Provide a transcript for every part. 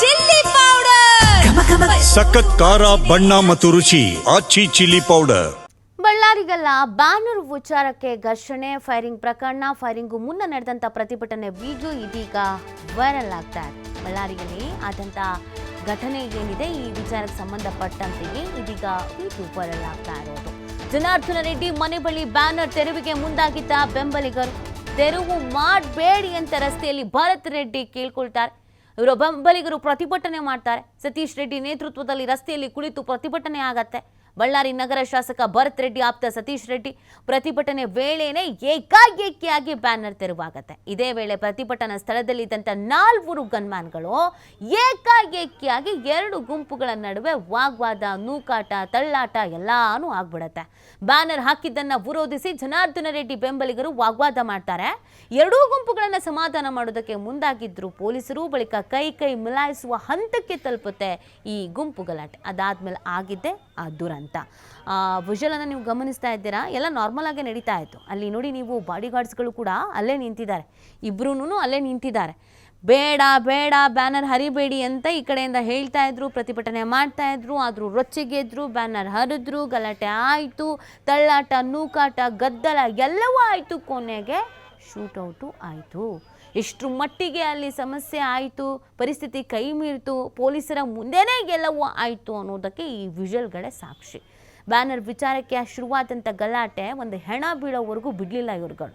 Chilli powder. ಸಖತ್ ಖಾರ ಬಣ್ಣ ಮತ್ತು ರುಚಿ ಆಚಿ ಚಿಲ್ಲಿ ಪೌಡರ್. ಬಳ್ಳಾರಿಗಲ್ಲ ಬ್ಯಾನರ್ ವಿಚಾರಕ್ಕೆ ಘರ್ಷಣೆ ಫೈರಿಂಗ್ ಪ್ರಕರಣ ಫೈರಿಂಗ್ ಮುನ್ನ ನಡೆದಂತ ಪ್ರತಿಭಟನೆ ವಿಡಿಯೋ ಇದೀಗ ವೈರಲ್ ಆಗ್ತಾ ಇದೆ. ಬಳ್ಳಾರಿಯಲ್ಲಿ ಆದಂತ ಘಟನೆ ಏನಿದೆ ಈ ವಿಚಾರಕ್ಕೆ ಸಂಬಂಧಪಟ್ಟಂತೆಯೇ ಇದೀಗ ವಿಡಿಯೋ ವೈರಲ್ ಆಗ್ತಾ ಇರೋದು. ಜನಾರ್ದನ ರೆಡ್ಡಿ ಮನೆ ಬಳಿ ಬ್ಯಾನರ್ ತೆರವಿಗೆ ಮುಂದಾಗಿದ್ದ ಬೆಂಬಲಿಗರು ತೆರವು ಮಾಡಬೇಡಿ ಅಂತ ರಸ್ತೆಯಲ್ಲಿ ಭರತ್ ರೆಡ್ಡಿ ಕೇಳ್ಕೊಳ್ತಾರೆ. ಇವರು ಬೆಂಬಲಿಗರು ಪ್ರತಿಭಟನೆ ಮಾಡ್ತಾರೆ. ಸತೀಶ್ ರೆಡ್ಡಿ ನೇತೃತ್ವದಲ್ಲಿ ರಸ್ತೆಯಲ್ಲಿ ಕುಳಿತು ಪ್ರತಿಭಟನೆ ಆಗತ್ತೆ. ಬಳ್ಳಾರಿ ನಗರ ಶಾಸಕ ಭರತ್ ರೆಡ್ಡಿ ಆಪ್ತ ಸತೀಶ್ ರೆಡ್ಡಿ ಪ್ರತಿಭಟನೆ ವೇಳೆನೇ ಏಕಾಏಕಿಯಾಗಿ ಬ್ಯಾನರ್ ತೆರವಾಗತ್ತೆ. ಇದೇ ವೇಳೆ ಪ್ರತಿಭಟನಾ ಸ್ಥಳದಲ್ಲಿದ್ದಂಥ ನಾಲ್ವರು ಗನ್ಮ್ಯಾನ್ಗಳು ಏಕಾಏಕಿಯಾಗಿ ಎರಡು ಗುಂಪುಗಳ ನಡುವೆ ವಾಗ್ವಾದ, ನೂಕಾಟ, ತಳ್ಳಾಟ ಎಲ್ಲಾನು ಆಗ್ಬಿಡತ್ತೆ. ಬ್ಯಾನರ್ ಹಾಕಿದ್ದನ್ನ ವಿರೋಧಿಸಿ ಜನಾರ್ದನ ರೆಡ್ಡಿ ಬೆಂಬಲಿಗರು ವಾಗ್ವಾದ ಮಾಡ್ತಾರೆ. ಎರಡೂ ಗುಂಪುಗಳನ್ನ ಸಮಾಧಾನ ಮಾಡೋದಕ್ಕೆ ಮುಂದಾಗಿದ್ರು ಪೊಲೀಸರು, ಬಳಿಕ ಕೈ ಕೈ ಮಿಲಾಯಿಸುವ ಹಂತಕ್ಕೆ ತಲುಪುತ್ತೆ ಈ ಗುಂಪು ಗಲಾಟೆ ಅದಾದ್ಮೇಲೆ ಆಗಿದ್ದೆ ಆ ದುರಂತ. ವಿಷಲನ್ನು ನೀವು ಗಮನಿಸ್ತಾ ಇದ್ದೀರಾ? ಎಲ್ಲ ನಾರ್ಮಲ್ ಆಗೇ ನಡೀತಾ ಇತ್ತು. ಅಲ್ಲಿ ನೋಡಿ ನೀವು ಬಾಡಿ ಗಾರ್ಡ್ಸ್ಗಳು ಕೂಡ ಅಲ್ಲೇ ನಿಂತಿದ್ದಾರೆ. ಇಬ್ರೂ ಅಲ್ಲೇ ನಿಂತಿದ್ದಾರೆ. ಬೇಡ ಬೇಡ, ಬ್ಯಾನರ್ ಹರಿಬೇಡಿ ಅಂತ ಈ ಕಡೆಯಿಂದ ಹೇಳ್ತಾ ಇದ್ರು, ಪ್ರತಿಭಟನೆ ಮಾಡ್ತಾ ಇದ್ರು, ಆದರೂ ರೊಚ್ಚಿಗೆದ್ರು, ಬ್ಯಾನರ್ ಹರಿದ್ರು, ಗಲಾಟೆ ಆಯಿತು, ತಳ್ಳಾಟ, ನೂಕಾಟ, ಗದ್ದಲ ಎಲ್ಲವೂ ಆಯಿತು, ಕೊನೆಗೆ ಶೂಟೌಟು ಆಯಿತು. ಎಷ್ಟರ ಮಟ್ಟಿಗೆ ಅಲ್ಲಿ ಸಮಸ್ಯೆ ಆಯಿತು, ಪರಿಸ್ಥಿತಿ ಕೈ ಮೀರಿತು, ಪೊಲೀಸರ ಮುಂದೆನೇ ಗೆಲುವು ಆಯಿತು ಅನ್ನೋದಕ್ಕೆ ಈ ವಿಜುವಲ್ಗಳೇ ಸಾಕ್ಷಿ. ಬ್ಯಾನರ್ ವಿಚಾರಕ್ಕೆ ಶುರುವಾದಂಥ ಗಲಾಟೆ, ಒಂದು ಹೆಣ ಬೀಳೋವರೆಗೂ ಬಿಡಲಿಲ್ಲ ಇವ್ರುಗಳು.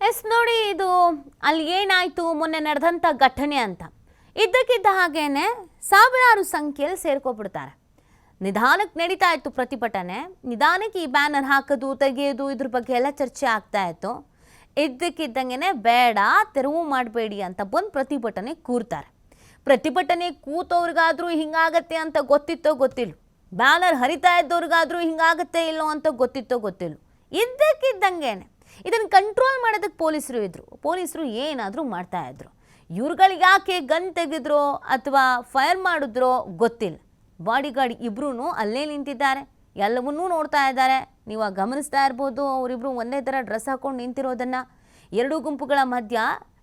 ಎಸ್ ನೋಡಿ ಇದು ಅಲ್ಲಿ ಏನಾಯ್ತು? ಮೊನ್ನೆ ನಡೆದಂತ ಘಟನೆ ಅಂತ. ಇದ್ದಕ್ಕಿದ್ದ ಹಾಗೇನೆ ಸಾವಿರಾರು ಸಂಖ್ಯೆಯಲ್ಲಿ ಸೇರ್ಕೊಬಿಡ್ತಾರೆ. ನಿಧಾನಕ್ಕೆ ನಡೀತಾ ಇತ್ತು ಪ್ರತಿಭಟನೆ. ನಿಧಾನಕ್ಕೆ ಈ ಬ್ಯಾನರ್ ಹಾಕೋದು, ತೆಗೆಯೋದು, ಇದ್ರ ಬಗ್ಗೆ ಎಲ್ಲ ಚರ್ಚೆ ಆಗ್ತಾ ಇತ್ತು. ಇದ್ದಕ್ಕಿದ್ದಂಗೆ ಬೇಡ, ತೆರವು ಮಾಡಬೇಡಿ ಅಂತ ಬಂದು ಪ್ರತಿಭಟನೆ ಕೂರ್ತಾರೆ. ಪ್ರತಿಭಟನೆ ಕೂತವ್ರಿಗಾದರೂ ಹಿಂಗಾಗತ್ತೆ ಅಂತ ಗೊತ್ತಿತ್ತೋ ಗೊತ್ತಿಲ್ಲ. ಬ್ಯಾನರ್ ಹರಿತಾ ಇದ್ದವ್ರಿಗಾದರೂ ಹಿಂಗಾಗತ್ತೆ ಇಲ್ಲೋ ಅಂತ ಗೊತ್ತಿತ್ತೋ ಗೊತ್ತಿಲ್ಲ. ಇದ್ದಕ್ಕಿದ್ದಂಗೆ ಇದನ್ನು ಕಂಟ್ರೋಲ್ ಮಾಡೋದಕ್ಕೆ ಪೊಲೀಸರು ಇದ್ದರು ಪೊಲೀಸರು ಏನಾದರೂ ಮಾಡ್ತಾ ಇದ್ರು. ಇವ್ರುಗಳಿಗೆ ಯಾಕೆ ಗನ್ ತೆಗೆದ್ರೋ ಅಥವಾ ಫೈರ್ ಮಾಡಿದ್ರೋ ಗೊತ್ತಿಲ್ಲ. ಬಾಡಿಗಾರ್ಡ್ ಇಬ್ಬರೂ ಅಲ್ಲೇ ನಿಂತಿದ್ದಾರೆ. ಎಲ್ಲವನ್ನೂ ನೋಡ್ತಾ ಇದ್ದಾರೆ. ನೀವು ಗಮನಿಸ್ತಾ ಇರ್ಬೋದು, ಅವರಿಬ್ರು ಒಂದೇ ಥರ ಡ್ರೆಸ್ ಹಾಕೊಂಡು ನಿಂತಿರೋದನ್ನು. ಎರಡೂ ಗುಂಪುಗಳ ಮಧ್ಯ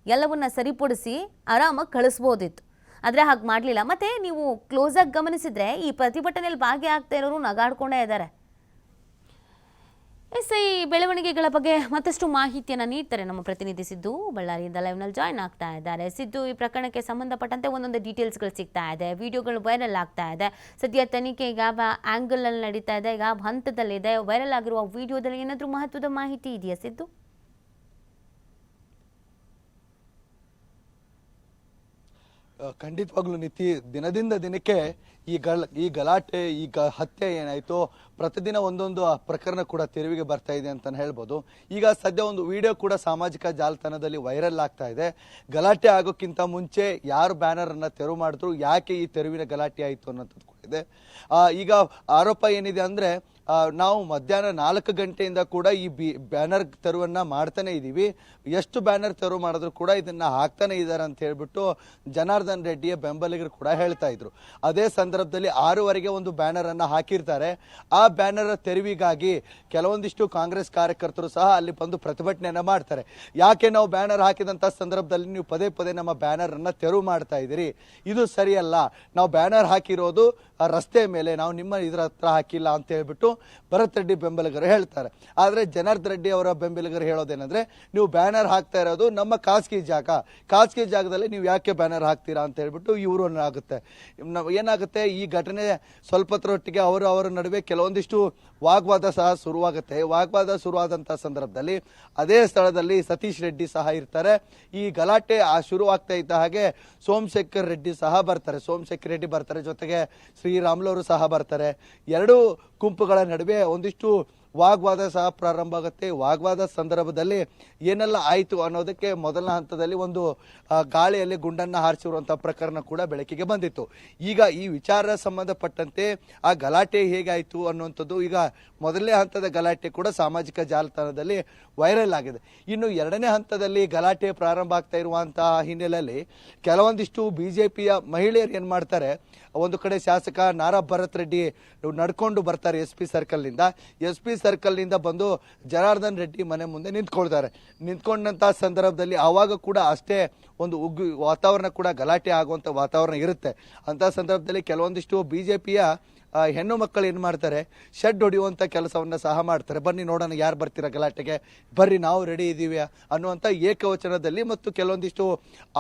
ಎಲ್ಲವನ್ನ ಸರಿಪಡಿಸಿ ಆರಾಮಾಗಿ ಕಳಿಸ್ಬೋದಿತ್ತು. ಆದರೆ ಹಾಗೆ ಮಾಡಲಿಲ್ಲ. ಮತ್ತು ನೀವು ಕ್ಲೋಸಾಗಿ ಗಮನಿಸಿದರೆ ಈ ಪ್ರತಿಭಟನೆಯಲ್ಲಿ ಭಾಗಿಯಾಗ್ತಾ ಇರೋರು ನಗಾಡ್ಕೊಂಡೇ ಇದ್ದಾರೆ. ಎಸ್ ಐ ಬೆಳವಣಿಗೆಗಳ ಬಗ್ಗೆ ಮತ್ತಷ್ಟು ಮಾಹಿತಿಯನ್ನು ನೀಡ್ತಾರೆ ನಮ್ಮ ಪ್ರತಿನಿಧಿ ಸಿದ್ದು. ಬಳ್ಳಾರಿಯಿಂದ ಲೈವ್ನಲ್ಲಿ ಜಾಯ್ನ್ ಆಗ್ತಾ ಇದ್ದಾರೆ. ಸಿದ್ದು, ಈ ಪ್ರಕರಣಕ್ಕೆ ಸಂಬಂಧಪಟ್ಟಂತೆ ಒಂದೊಂದು ಡೀಟೇಲ್ಸ್ಗಳು ಸಿಗ್ತಾ ಇದೆ. ವಿಡಿಯೋಗಳು ವೈರಲ್ ಆಗ್ತಾ ಇದೆ. ಸದ್ಯ ತನಿಖೆ ಈಗ ಆ್ಯಂಗಲಲ್ಲಿ ನಡೀತಾ ಇದೆ ಯಾವ ಹಂತದಲ್ಲಿದೆ. ವೈರಲ್ ಆಗಿರುವ ವಿಡಿಯೋದಲ್ಲಿ ಏನಾದರೂ ಮಹತ್ವದ ಮಾಹಿತಿ ಇದೆಯಾ ಸಿದ್ದು? ಖಂಡಿತವಾಗ್ಲೂ ನಿತಿ ದಿನದಿಂದ ದಿನಕ್ಕೆ ಈ ಗಲ, ಈ ಗಲಾಟೆ, ಈ ಗ- ಹತ್ಯೆ ಏನಾಯಿತು ಪ್ರತಿದಿನ ಒಂದೊಂದು ಪ್ರಕರಣ ಕೂಡ ತೆರವಿಗೆ ಬರ್ತಾ ಇದೆ ಅಂತ ಹೇಳ್ಬೋದು. ಈಗ ಸದ್ಯ ಒಂದು ವಿಡಿಯೋ ಕೂಡ ಸಾಮಾಜಿಕ ಜಾಲತಾಣದಲ್ಲಿ ವೈರಲ್ ಆಗ್ತಾ ಇದೆ. ಗಲಾಟೆ ಆಗೋಕ್ಕಿಂತ ಮುಂಚೆ ಯಾರು ಬ್ಯಾನರನ್ನು ತೆರವು ಮಾಡಿದ್ರು, ಯಾಕೆ ಈ ತೆರವಿನ ಗಲಾಟೆ ಆಯಿತು ಅನ್ನೋಂಥದ್ದು ಕೂಡ ಇದೆ. ಈಗ ಆರೋಪ ಏನಿದೆ ಅಂದ್ರೆ ನಾವು ಮಧ್ಯಾಹ್ನ ನಾಲ್ಕು ಗಂಟೆಯಿಂದ ಕೂಡ ಈ ಬಿ, ಬ್ಯಾನರ್ ತೆರವನ್ನ ಮಾಡ್ತಾನೆ ಇದ್ದೀವಿ ಎಷ್ಟು ಬ್ಯಾನರ್ ತೆರವು ಮಾಡಿದ್ರು ಕೂಡ ಇದನ್ನ ಹಾಕ್ತಾನೆ ಇದ್ದಾರೆ ಅಂತ ಹೇಳ್ಬಿಟ್ಟು ಜನಾರ್ದನ್ ರೆಡ್ಡಿಯ ಬೆಂಬಲಿಗರು ಕೂಡ ಹೇಳ್ತಾ ಇದ್ರು. ಅದೇ ಸಂದರ್ಭದಲ್ಲಿ ಆರೂವರೆಗೆ ಒಂದು ಬ್ಯಾನರ್ ಅನ್ನ ಹಾಕಿರ್ತಾರೆ. ಆ ಬ್ಯಾನರ್ ತೆರವಿಗಾಗಿ ಕೆಲವೊಂದಿಷ್ಟು ಕಾಂಗ್ರೆಸ್ ಕಾರ್ಯಕರ್ತರು ಸಹ ಅಲ್ಲಿ ಬಂದು ಪ್ರತಿಭಟನೆಯನ್ನ ಮಾಡ್ತಾರೆ. ಯಾಕೆ ನಾವು ಬ್ಯಾನರ್ ಹಾಕಿದಂತ ಸಂದರ್ಭದಲ್ಲಿ ನೀವು ಪದೇ ಪದೇ ನಮ್ಮ ಬ್ಯಾನರ್ ಅನ್ನ ತೆರವು ಮಾಡ್ತಾ ಇದ್ದೀರಿ? ಇದು ಸರಿಯಲ್ಲ. ನಾವು ಬ್ಯಾನರ್ ಹಾಕಿರೋದು ರಸ್ತೆ ಮೇಲೆ. ನಾವು ನಿಮ್ಮ ಇದ್ರ ಹತ್ರ ಹಾಕಿಲ್ಲ ಅಂತ ಹೇಳ್ಬಿಟ್ಟು ಭರತ್ ರೆಡ್ಡಿ ಬೆಂಬಲಿಗರು ಹೇಳ್ತಾರೆ. ಆದರೆ ಜನಾರ್ದ ರೆಡ್ಡಿ ಅವರ ಬೆಂಬಲಿಗರು ಹೇಳೋದೇನೆಂದರೆ, ನೀವು ಬ್ಯಾನರ್ ಹಾಕ್ತಾ ಇರೋದು ನಮ್ಮ ಖಾಸಗಿ ಜಾಗ. ಖಾಸಗಿ ಜಾಗದಲ್ಲಿ ನೀವು ಯಾಕೆ ಬ್ಯಾನರ್ ಹಾಕ್ತೀರಾ ಅಂತ ಹೇಳ್ಬಿಟ್ಟು ಇವರು ಆಗುತ್ತೆ ಏನಾಗುತ್ತೆ? ಈ ಘಟನೆ ಸ್ವಲ್ಪತ್ರೊಟ್ಟಿಗೆ ಅವರು ಅವರ ನಡುವೆ ಕೆಲವೊಂದಿಷ್ಟು ವಾಗ್ವಾದ ಸಹ ಶುರುವಾಗುತ್ತೆ. ವಾಗ್ವಾದ ಶುರುವಾದಂಥ ಸಂದರ್ಭದಲ್ಲಿ ಅದೇ ಸ್ಥಳದಲ್ಲಿ ಸತೀಶ್ ರೆಡ್ಡಿ ಸಹ ಇರ್ತಾರೆ. ಈ ಗಲಾಟೆ ಆ ಶುರುವಾಗ್ತಾ ಇದ್ದ ಹಾಗೆ ಸೋಮಶೇಖರ್ ರೆಡ್ಡಿ ಸಹ ಬರ್ತಾರೆ. ಸೋಮಶೇಖರ್ ರೆಡ್ಡಿ ಬರ್ತಾರೆ. ಜೊತೆಗೆ ಶ್ರೀರಾಮ್ಲವರು ಸಹ ಬರ್ತಾರೆ. ಎರಡು ಗುಂಪುಗಳ ನಡುವೆ ಒಂದಿಷ್ಟು ವಾಗ್ವಾದ ಸಹ ಪ್ರಾರಂಭ ಆಗುತ್ತೆ. ವಾಗ್ವಾದ ಸಂದರ್ಭದಲ್ಲಿ ಏನೆಲ್ಲ ಆಯಿತು ಅನ್ನೋದಕ್ಕೆ ಮೊದಲ ಹಂತದಲ್ಲಿ ಒಂದು ಗಾಳಿಯಲ್ಲಿ ಗುಂಡನ್ನ ಹಾರಿಸಿರುವಂತಹ ಪ್ರಕರಣ ಕೂಡ ಬೆಳಕಿಗೆ ಬಂದಿತ್ತು. ಈಗ ಈ ವಿಚಾರ ಸಂಬಂಧಪಟ್ಟಂತೆ ಆ ಗಲಾಟೆ ಹೇಗಾಯಿತು ಅನ್ನುವಂಥದ್ದು ಈಗ ಮೊದಲನೇ ಹಂತದ ಗಲಾಟೆ ಕೂಡ ಸಾಮಾಜಿಕ ಜಾಲತಾಣದಲ್ಲಿ ವೈರಲ್ ಆಗಿದೆ. ಇನ್ನು ಎರಡನೇ ಹಂತದಲ್ಲಿ ಗಲಾಟೆ ಪ್ರಾರಂಭ ಆಗ್ತಾ ಇರುವಂತಹ ಹಿನ್ನೆಲೆಯಲ್ಲಿ ಕೆಲವೊಂದಿಷ್ಟು ಬಿಜೆಪಿಯ ಮಹಿಳೆಯರು ಏನು ಮಾಡ್ತಾರೆ, ಒಂದು ಕಡೆ ಶಾಸಕ ನಾರಾ ಭರತ್ ರೆಡ್ಡಿ ನಡ್ಕೊಂಡು ಬರ್ತಾರೆ ಎಸ್ ಪಿ ಸರ್ಕಲ್ನಿಂದ ಎಸ್ ಪಿ ಸರ್ಕಲ್ನಿಂದ ಬಂದು ಜನಾರ್ದನ್ ರೆಡ್ಡಿ ಮನೆ ಮುಂದೆ ನಿಂತ್ಕೊಳ್ತಾರೆ. ನಿಂತ್ಕೊಂಡಂತ ಸಂದರ್ಭದಲ್ಲಿ ಆವಾಗ ಕೂಡ ಅಷ್ಟೇ ಒಂದು ಉಗ್ಗು ವಾತಾವರಣ ಕೂಡ ಗಲಾಟೆ ಆಗುವಂತ ವಾತಾವರಣ ಇರುತ್ತೆ. ಅಂತ ಸಂದರ್ಭದಲ್ಲಿ ಕೆಲವೊಂದಿಷ್ಟು ಬಿಜೆಪಿಯ ಆ, ಹೆಣ್ಣು ಮಕ್ಕಳು ಏನು ಮಾಡ್ತಾರೆ? ಶೆಡ್ ಹೊಡೆಯುವಂಥ ಕೆಲಸವನ್ನು ಸಹ ಮಾಡ್ತಾರೆ. ಬನ್ನಿ ನೋಡೋಣ ಯಾರು ಬರ್ತೀರ ಗಲಾಟೆಗೆ. ಬರ್ರಿ, ನಾವು ರೆಡಿ ಇದ್ದೀವಿ ಅನ್ನುವಂಥ ಏಕವಚನದಲ್ಲಿ ಮತ್ತು ಕೆಲವೊಂದಿಷ್ಟು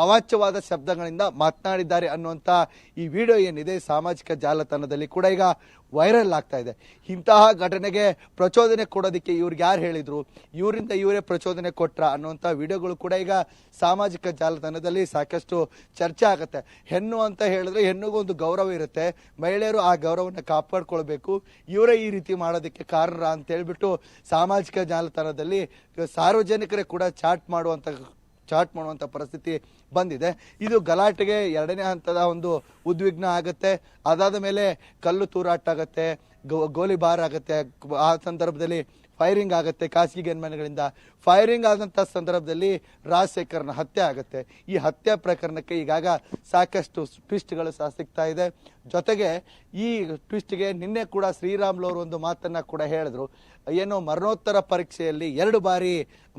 ಅವಾಚ್ಯವಾದ ಶಬ್ದಗಳಿಂದ ಮಾತನಾಡಿದ್ದಾರೆ ಅನ್ನುವಂಥ ಈ ವಿಡಿಯೋ ಏನಿದೆ, ಸಾಮಾಜಿಕ ಜಾಲತಾಣದಲ್ಲಿ ಕೂಡ ಈಗ ವೈರಲ್ ಆಗ್ತಾ ಇದೆ. ಇಂತಹ ಘಟನೆಗೆ ಪ್ರಚೋದನೆ ಕೊಡೋದಕ್ಕೆ ಇವ್ರಿಗೆ ಯಾರು ಹೇಳಿದರು? ಇವರಿಂದ ಇವರೇ ಪ್ರಚೋದನೆ ಕೊಟ್ರ ಅನ್ನುವಂಥ ವಿಡಿಯೋಗಳು ಕೂಡ ಈಗ ಸಾಮಾಜಿಕ ಜಾಲತಾಣದಲ್ಲಿ ಸಾಕಷ್ಟು ಚರ್ಚೆ ಆಗುತ್ತೆ. ಹೆಣ್ಣು ಅಂತ ಹೇಳಿದ್ರೆ ಹೆಣ್ಣಿಗೂ ಒಂದು ಗೌರವ ಇರುತ್ತೆ. ಮಹಿಳೆಯರು ಆ ಗೌರವವನ್ನು ಕಾಪಾಡ್ಕೊಳ್ಬೇಕು. ಇವರೇ ಈ ರೀತಿ ಮಾಡೋದಕ್ಕೆ ಕಾರಣ ಅಂತ ಹೇಳ್ಬಿಟ್ಟು ಸಾಮಾಜಿಕ ಜಾಲತಾಣದಲ್ಲಿ ಸಾರ್ವಜನಿಕರೇ ಕೂಡ ಚಾಟ್ ಮಾಡುವಂತ ಚಾಟ್ ಮಾಡುವಂತ ಪರಿಸ್ಥಿತಿ ಬಂದಿದೆ. ಇದು ಗಲಾಟೆಗೆ ಎರಡನೇ ಹಂತದ ಒಂದು ಉದ್ವಿಗ್ನ ಆಗುತ್ತೆ. ಅದಾದ ಮೇಲೆ ಕಲ್ಲು ತೂರಾಟ ಆಗುತ್ತೆ ಗೋಲಿಬಾರ್ ಆಗುತ್ತೆ. ಆ ಸಂದರ್ಭದಲ್ಲಿ ಫೈರಿಂಗ್ ಆಗುತ್ತೆ ಖಾಸಗಿ ಗನ್ಮನ್ಗಳಿಂದ ಫೈರಿಂಗ್ ಆದಂಥ ಸಂದರ್ಭದಲ್ಲಿ ರಾಜಶೇಖರ್ನ ಹತ್ಯೆ ಆಗುತ್ತೆ. ಈ ಹತ್ಯೆ ಪ್ರಕರಣಕ್ಕೆ ಈಗಾಗ ಸಾಕಷ್ಟು ಟ್ವಿಸ್ಟ್ಗಳು ಸಹ ಸಿಗ್ತಾ ಇದೆ. ಜೊತೆಗೆ ಈ ಟ್ವಿಸ್ಟ್ಗೆ ನಿನ್ನೆ ಕೂಡ ಶ್ರೀರಾಮ್ಲು ಒಂದು ಮಾತನ್ನು ಕೂಡ ಹೇಳಿದ್ರು. ಏನು ಮರಣೋತ್ತರ ಪರೀಕ್ಷೆಯಲ್ಲಿ ಎರಡು ಬಾರಿ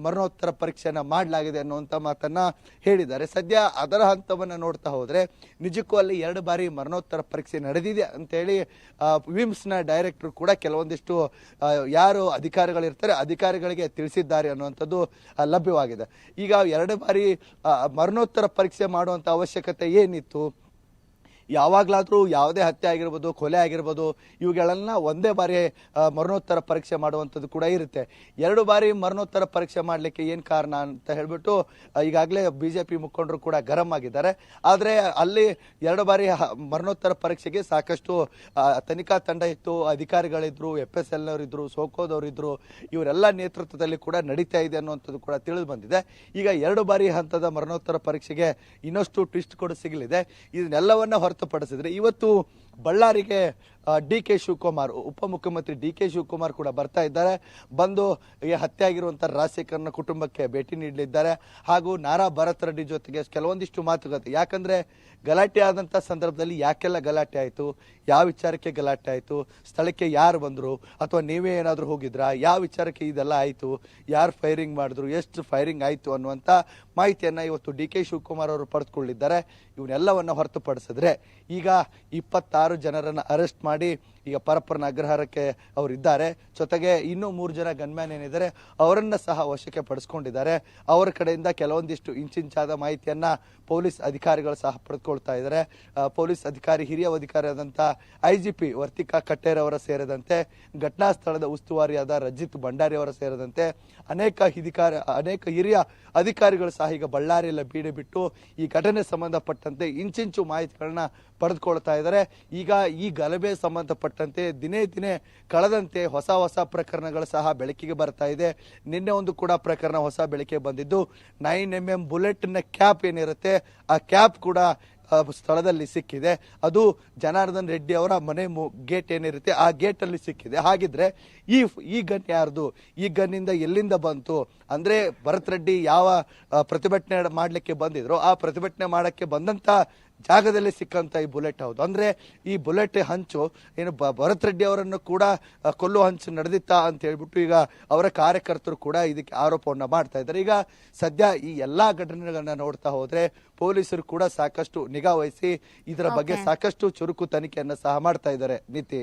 ಮರಣೋತ್ತರ ಪರೀಕ್ಷೆಯನ್ನು ಮಾಡಲಾಗಿದೆ ಅನ್ನುವಂಥ ಮಾತನ್ನು ಹೇಳಿದ್ದಾರೆ. ಸದ್ಯ ಅದರ ಹಂತವನ್ನು ನೋಡ್ತಾ ಹೋದರೆ ನಿಜಕ್ಕೂ ಅಲ್ಲಿ ಎರಡು ಬಾರಿ ಮರಣೋತ್ತರ ಪರೀಕ್ಷೆ ನಡೆದಿದೆ ಅಂತೇಳಿ ವಿಮ್ಸ್ನ ಡೈರೆಕ್ಟರ್ ಕೂಡ ಕೆಲವೊಂದಿಷ್ಟು ಯಾರು ಯಾರು ಅಧಿಕಾರಿಗಳಿರ್ತಾರೆ ಅಧಿಕಾರಿಗಳಿಗೆ ತಿಳಿಸಿದ್ದಾರೆ ಅನ್ನುವಂಥದ್ದು ಲಭ್ಯವಾಗಿದೆ. ಈಗ ಎರಡು ಬಾರಿ ಮರಣೋತ್ತರ ಪರೀಕ್ಷೆ ಮಾಡುವಂಥ ಅವಶ್ಯಕತೆ ಏನಿತ್ತು? ಯಾವಾಗಲಾದರೂ ಯಾವುದೇ ಹತ್ಯೆ ಆಗಿರ್ಬೋದು, ಕೊಲೆ ಆಗಿರ್ಬೋದು, ಇವುಗಳನ್ನ ಒಂದೇ ಬಾರಿ ಮರಣೋತ್ತರ ಪರೀಕ್ಷೆ ಮಾಡುವಂಥದ್ದು ಕೂಡ ಇರುತ್ತೆ. ಎರಡು ಬಾರಿ ಮರಣೋತ್ತರ ಪರೀಕ್ಷೆ ಮಾಡಲಿಕ್ಕೆ ಏನು ಕಾರಣ ಅಂತ ಹೇಳ್ಬಿಟ್ಟು ಈಗಾಗಲೇ ಬಿ ಜೆ ಪಿ ಮುಖಂಡರು ಕೂಡ ಗರಂ ಆಗಿದ್ದಾರೆ. ಆದರೆ ಅಲ್ಲಿ ಎರಡು ಬಾರಿ ಮರಣೋತ್ತರ ಪರೀಕ್ಷೆಗೆ ಸಾಕಷ್ಟು ತನಿಖಾ ತಂಡ ಇತ್ತು, ಅಧಿಕಾರಿಗಳಿದ್ರು ಎಫ್ ಎಸ್ ಎಲ್ ಸೋಕೋದವರಿದ್ದರು ಇವರೆಲ್ಲ ನೇತೃತ್ವದಲ್ಲಿ ಕೂಡ ನಡೀತಾ ಇದೆ ಅನ್ನುವಂಥದ್ದು ಕೂಡ ತಿಳಿದು ಬಂದಿದೆ. ಈಗ ಎರಡು ಬಾರಿ ಹಂತದ ಮರಣೋತ್ತರ ಪರೀಕ್ಷೆಗೆ ಇನ್ನಷ್ಟು ಟ್ವಿಸ್ಟ್ ಕೂಡ ಸಿಗಲಿದೆ. ಇದನ್ನೆಲ್ಲವನ್ನ ಹೊರತುಪಡಿಸಿದ್ರೆ ಇವತ್ತು ಬಳ್ಳಾರಿಗೆ ಡಿ ಕೆ ಶಿವಕುಮಾರ್, ಉಪಮುಖ್ಯಮಂತ್ರಿ ಡಿ ಕೆ ಶಿವಕುಮಾರ್ ಕೂಡ ಬರ್ತಾ ಇದ್ದಾರೆ. ಬಂದು ಈ ಹತ್ಯೆ ಆಗಿರುವಂತಹ ರಾಜಶೇಖರ್ನ ಕುಟುಂಬಕ್ಕೆ ಭೇಟಿ ನೀಡಲಿದ್ದಾರೆ. ಹಾಗೂ ನಾರಾ ಭರತ್ ರೆಡ್ಡಿ ಜೊತೆಗೆ ಕೆಲವೊಂದಿಷ್ಟು ಮಾತುಕತೆ. ಯಾಕಂದ್ರೆ ಗಲಾಟೆ ಆದಂತ ಸಂದರ್ಭದಲ್ಲಿ ಯಾಕೆಲ್ಲ ಗಲಾಟೆ ಆಯಿತು? ಯಾವ ವಿಚಾರಕ್ಕೆ ಗಲಾಟೆ ಆಯಿತು? ಸ್ಥಳಕ್ಕೆ ಯಾರು ಬಂದರು? ಅಥವಾ ನೀವೇ ಏನಾದರೂ ಹೋಗಿದ್ರಾ? ಯಾವ ವಿಚಾರಕ್ಕೆ ಇದೆಲ್ಲ ಆಯಿತು? ಯಾರು ಫೈರಿಂಗ್ ಮಾಡಿದ್ರು? ಎಷ್ಟು ಫೈರಿಂಗ್ ಆಯಿತು ಅನ್ನುವಂಥ ಮಾಹಿತಿಯನ್ನ ಇವತ್ತು ಡಿ ಕೆ ಶಿವಕುಮಾರ್ ಅವರು ಪಡೆದುಕೊಂಡಿದ್ದಾರೆ ಇವನ್ನೆಲ್ಲವನ್ನ ಹೊರತುಪಡಿಸಿದ್ರೆ ಈಗ ಇಪ್ಪತ್ತಾರು ಜನರನ್ನು ಅರೆಸ್ಟ್ ಮಾಡಿ ಮಾಡಿ ಈಗ ಪರಪ್ಪರನ ಅಗ್ರಹಾರಕ್ಕೆ ಅವರು ಇದ್ದಾರೆ ಜೊತೆಗೆ ಇನ್ನೂ ಮೂರು ಜನ ಗನ್ಮ್ಯಾನ್ ಏನಿದ್ದಾರೆ, ಅವರನ್ನು ಸಹ ವಶಕ್ಕೆ ಪಡಿಸ್ಕೊಂಡಿದ್ದಾರೆ. ಅವರ ಕಡೆಯಿಂದ ಕೆಲವೊಂದಿಷ್ಟು ಇಂಚಿಂಚಾದ ಮಾಹಿತಿಯನ್ನು ಪೊಲೀಸ್ ಅಧಿಕಾರಿಗಳು ಸಹ ಪಡೆದುಕೊಳ್ತಾ ಇದ್ದಾರೆ. ಪೊಲೀಸ್ ಅಧಿಕಾರಿ, ಹಿರಿಯ ಅಧಿಕಾರಿಯಾದಂಥ I G P Vartika Katiyar ಅವರ ಸೇರಿದಂತೆ, ಘಟನಾ ಸ್ಥಳದ ಉಸ್ತುವಾರಿಯಾದ ರಜಿತ್ ಭಂಡಾರಿ ಅವರ ಸೇರಿದಂತೆ ಅನೇಕ ಅಧಿಕಾರಿ ಅನೇಕ ಹಿರಿಯ ಅಧಿಕಾರಿಗಳು ಸಹ ಈಗ ಬಳ್ಳಾರಿಯಲ್ಲ ಬೀಡಿ ಬಿಟ್ಟು ಈ ಘಟನೆ ಸಂಬಂಧಪಟ್ಟಂತೆ ಇಂಚಿಂಚು ಮಾಹಿತಿಗಳನ್ನ ಪಡೆದುಕೊಳ್ತಾ ಇದ್ದಾರೆ. ಈಗ ಈ ಗಲಭೆ ಸಂಬಂಧಪಟ್ಟಂತೆ ದಿನೇ ದಿನೇ ಕಳೆದಂತೆ ಹೊಸ ಹೊಸ ಪ್ರಕರಣಗಳು ಸಹ ಬೆಳಕಿಗೆ ಬರ್ತಾ ಇದೆ. ನಿನ್ನೆ ಒಂದು ಕೂಡ ಪ್ರಕರಣ ಹೊಸ ಬೆಳಕಿಗೆ ಬಂದಿದ್ದು ನೈನ್ ಎಂ ಎಂ ಬುಲೆಟ್ನ ಕ್ಯಾಪ್ ಏನಿರುತ್ತೆ, ಆ ಕ್ಯಾಪ್ ಕೂಡ ಸ್ಥಳದಲ್ಲಿ ಸಿಕ್ಕಿದೆ. ಅದು ಜನಾರ್ದನ್ ರೆಡ್ಡಿ ಅವರ ಮನೆ ಗೇಟ್ ಏನಿರುತ್ತೆ, ಆ ಗೇಟ್ ಅಲ್ಲಿ ಸಿಕ್ಕಿದೆ. ಹಾಗಿದ್ರೆ ಈ ಈ ಗನ್ ಯಾರ್ದು? ಈ ಗನ್ನಿಂದ ಎಲ್ಲಿಂದ ಬಂತು? ಅಂದ್ರೆ ಭರತ್ ರೆಡ್ಡಿ ಯಾವ ಪ್ರತಿಭಟನೆ ಮಾಡ್ಲಿಕ್ಕೆ ಬಂದಿದ್ರು, ಆ ಪ್ರತಿಭಟನೆ ಮಾಡಕ್ಕೆ ಬಂದಂತ ಜಾಗದಲ್ಲಿ ಸಿಕ್ಕಂತ ಈ ಬುಲೆಟ್ ಹೌದು. ಅಂದ್ರೆ ಈ ಬುಲೆಟ್ ಹಂಚು ಏನು ಬ- ಭರತ್ ರೆಡ್ಡಿ ಅವರನ್ನು ಕೂಡ ಕೊಲ್ಲು ಕೊಲ್ಲುವ ಹಂಚು ನಡೆದಿತ್ತಾ ಅಂತ ಹೇಳ್ಬಿಟ್ಟು ಈಗ ಅವರ ಕಾರ್ಯಕರ್ತರು ಕೂಡ ಇದಕ್ಕೆ ಆರೋಪವನ್ನ ಮಾಡ್ತಾ ಇದ್ದಾರೆ. ಈಗ ಸದ್ಯ ಈ ಎಲ್ಲಾ ಘಟನೆಗಳನ್ನ ನೋಡ್ತಾ ಹೋದ್ರೆ ಪೊಲೀಸರು ಕೂಡ ಸಾಕಷ್ಟು ನಿಗಾ ವಹಿಸಿ ಇದರ ಬಗ್ಗೆ. ಸಾಕಷ್ಟು ಚುರುಕು ತನಿಖೆಯನ್ನು ಸಹ ಮಾಡ್ತಾ ಇದ್ದಾರೆ. ನೀತಿ